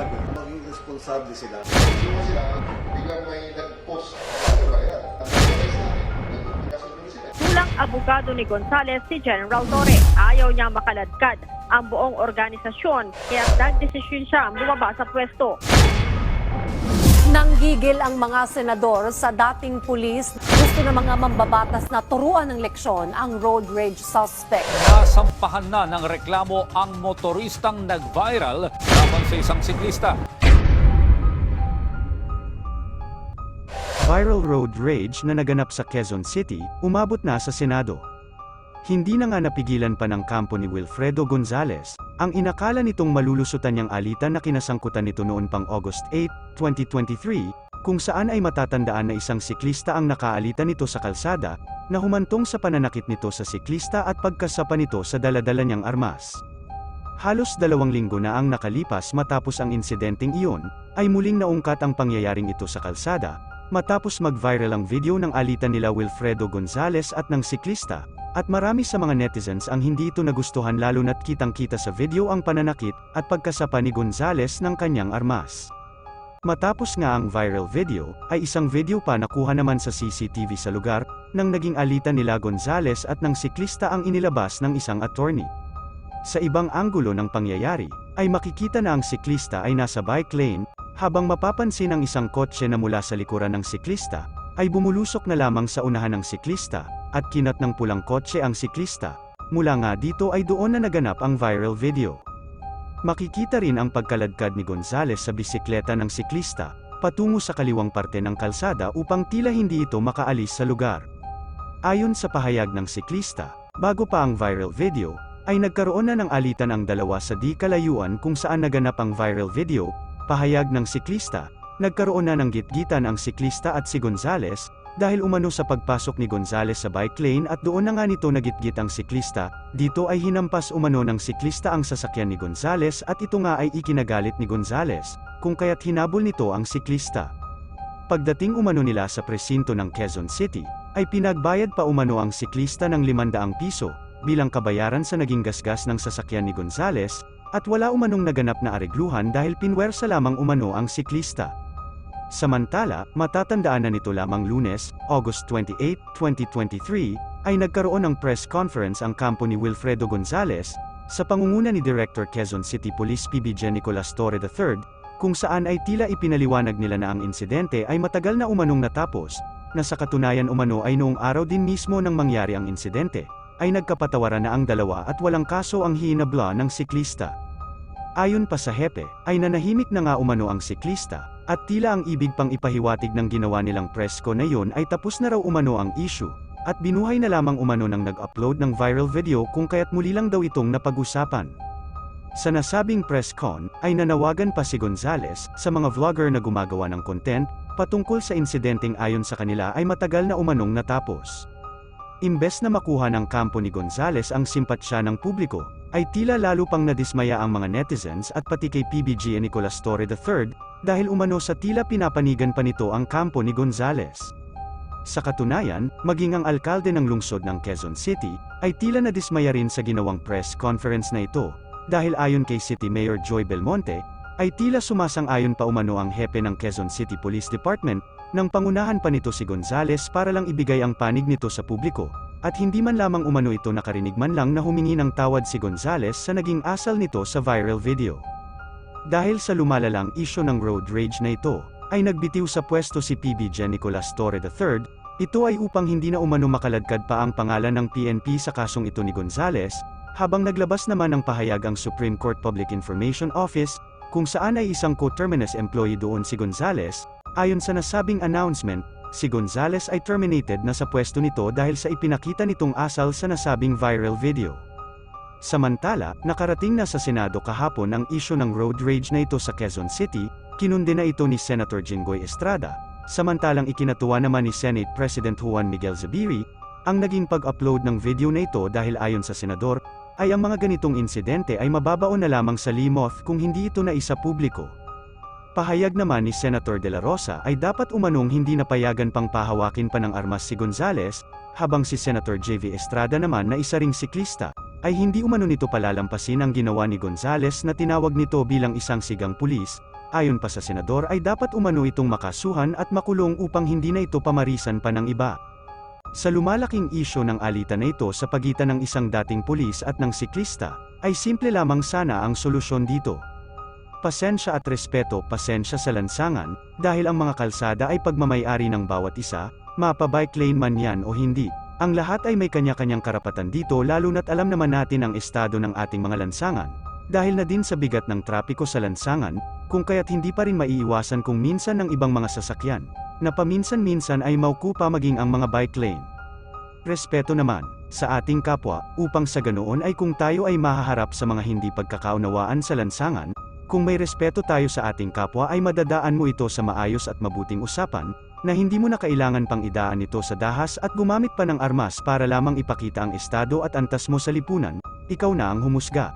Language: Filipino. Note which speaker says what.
Speaker 1: vlogger, maging responsable sila.
Speaker 2: Biglang may nag-post. Ba.
Speaker 3: Tulang abogado ni Gonzales si General Torre. Ayaw niyang makaladkad ang buong organisasyon kaya nagdesisyon siya bumaba sa pwesto.
Speaker 4: Nanggigil ang mga senador sa dating pulis. Gusto ng mga mambabatas na turuan ng leksyon ang road rage suspect.
Speaker 5: Nasampahan na ng reklamo ang motoristang nag-viral laban sa isang siklista.
Speaker 6: Viral road rage na naganap sa Quezon City, umabot na sa Senado. Hindi na nga napigilan pa ng kampo ni Wilfredo Gonzales, ang inakala nitong malulusutan niyang alitan na kinasangkutan nito noon pang August 8, 2023, kung saan ay matatandaan na isang siklista ang nakaalitan nito sa kalsada, na humantong sa pananakit nito sa siklista at pagkasapa nito sa daladala niyang armas. Halos dalawang linggo na ang nakalipas matapos ang insidenteng iyon, ay muling naungkat ang pangyayaring ito sa kalsada, matapos mag-viral ang video ng alitan nila Wilfredo Gonzales at ng siklista, at marami sa mga netizens ang hindi ito nagustuhan lalo na't kitang-kita sa video ang pananakit at pagkasapa ni Gonzales ng kanyang armas. Matapos nga ang viral video, ay isang video pa nakuha naman sa CCTV sa lugar, nang naging alitan nila Gonzales at ng siklista ang inilabas ng isang attorney. Sa ibang anggulo ng pangyayari, ay makikita na ang siklista ay nasa bike lane, habang mapapansin ang isang kotse na mula sa likuran ng siklista, ay bumulusok na lamang sa unahan ng siklista, at kinat ng pulang kotse ang siklista. Mula nga dito ay doon na naganap ang viral video. Makikita rin ang pagkaladkad ni Gonzales sa bisikleta ng siklista, patungo sa kaliwang parte ng kalsada upang tila hindi ito makaalis sa lugar. Ayon sa pahayag ng siklista, bago pa ang viral video, ay nagkaroon na ng alitan ang dalawa sa di kalayuan kung saan naganap ang viral video, pahayag ng siklista, nagkaroon na ng gitgitan ang siklista at si Gonzales, dahil umano sa pagpasok ni Gonzales sa bike lane at doon na nga nito nagitgit ang siklista, dito ay hinampas umano ng siklista ang sasakyan ni Gonzales at ito nga ay ikinagalit ni Gonzales, kung kaya't hinabol nito ang siklista. Pagdating umano nila sa presinto ng Quezon City, ay pinagbayad pa umano ang siklista ng 500 piso, bilang kabayaran sa naging gasgas ng sasakyan ni Gonzales, at wala umanong naganap na aregluhan dahil pinwersa lamang umano ang siklista. Samantala, matatandaan na nito lamang lunes, August 28, 2023, ay nagkaroon ng press conference ang kampo ni Wilfredo Gonzales, sa pangunguna ni Director Quezon City Police PBJ Nicolas Torre III, kung saan ay tila ipinaliwanag nila na ang insidente ay matagal na umanong natapos, na sa katunayan umano ay noong araw din mismo nang mangyari ang insidente, ay nagkapatawaran na ang dalawa at walang kaso ang hinabla ng siklista. Ayon pa sa hepe, ay nanahimik na nga umano ang siklista, at tila ang ibig pang ipahiwatig ng ginawa nilang presko na yon ay tapos na raw umano ang issue, at binuhay na lamang umano ng nag-upload ng viral video kung kaya't muli lang daw itong napag-usapan. Sa nasabing press con, ay nanawagan pa si Gonzales, sa mga vlogger na gumagawa ng content, patungkol sa insidenteng ayon sa kanila ay matagal na umanong natapos. Imbes na makuha ng kampo ni Gonzales ang simpatsya ng publiko, ay tila lalo pang nadismaya ang mga netizens at pati kay PBG Nicolas Torre III, dahil umano sa tila pinapanigan pa nito ang kampo ni Gonzales. Sa katunayan, maging ang alkalde ng lungsod ng Quezon City, ay tila nadismaya rin sa ginawang press conference na ito, dahil ayon kay City Mayor Joy Belmonte, ay tila sumasang-ayon pa umano ang hepe ng Quezon City Police Department, nang pangunahan pa nito si Gonzales para lang ibigay ang panig nito sa publiko, at hindi man lamang umano ito nakarinig man lang na humingi ng tawad si Gonzales sa naging asal nito sa viral video. Dahil sa lumalalang isyo ng road rage na ito, ay nagbitiw sa pwesto si PB Nicolas Torre III, ito ay upang hindi na umano makaladkad pa ang pangalan ng PNP sa kasong ito ni Gonzales, habang naglabas naman ng pahayag ang Supreme Court Public Information Office, kung saan ay isang coterminous employee doon si Gonzales, ayon sa nasabing announcement, si Gonzales ay terminated na sa pwesto nito dahil sa ipinakita nitong asal sa nasabing viral video. Samantala, nakarating na sa Senado kahapon ang isyo ng road rage na ito sa Quezon City, kinundi na ito ni Senator Jinggoy Estrada, samantalang ikinatuwa naman ni Senate President Juan Miguel Zubiri, ang naging pag-upload ng video na ito dahil ayon sa senador, ay ang mga ganitong insidente ay mababaon na lamang sa limot kung hindi ito na isa publiko. Pahayag naman ni Senator De La Rosa ay dapat umanong hindi napayagan pang pahawakin pa ng armas si Gonzales, habang si Senator JV Estrada naman na isa ring siklista, ay hindi umano nito palalampasin ang ginawa ni Gonzales na tinawag nito bilang isang sigang pulis, ayon pa sa senador ay dapat umano itong makasuhan at makulong upang hindi na ito pamarisan pa ng iba. Sa lumalaking isyo ng alitan na ito sa pagitan ng isang dating pulis at ng siklista, ay simple lamang sana ang solusyon dito. Pasensya at respeto, pasensya sa lansangan, dahil ang mga kalsada ay pagmamayari ng bawat isa, mapa-bike lane man yan o hindi. Ang lahat ay may kanya-kanyang karapatan dito lalo na't alam naman natin ang estado ng ating mga lansangan. Dahil na din sa bigat ng trapiko sa lansangan, kung kaya't hindi pa rin maiiwasan kung minsan ng ibang mga sasakyan, na paminsan-minsan ay maukupa maging ang mga bike lane. Respeto naman, sa ating kapwa, upang sa ganoon ay kung tayo ay mahaharap sa mga hindi pagkakaunawaan sa lansangan, kung may respeto tayo sa ating kapwa ay madadaan mo ito sa maayos at mabuting usapan, na hindi mo na kailangan pang idaan ito sa dahas at gumamit pa ng armas para lamang ipakita ang estado at antas mo sa lipunan, ikaw na ang humusga.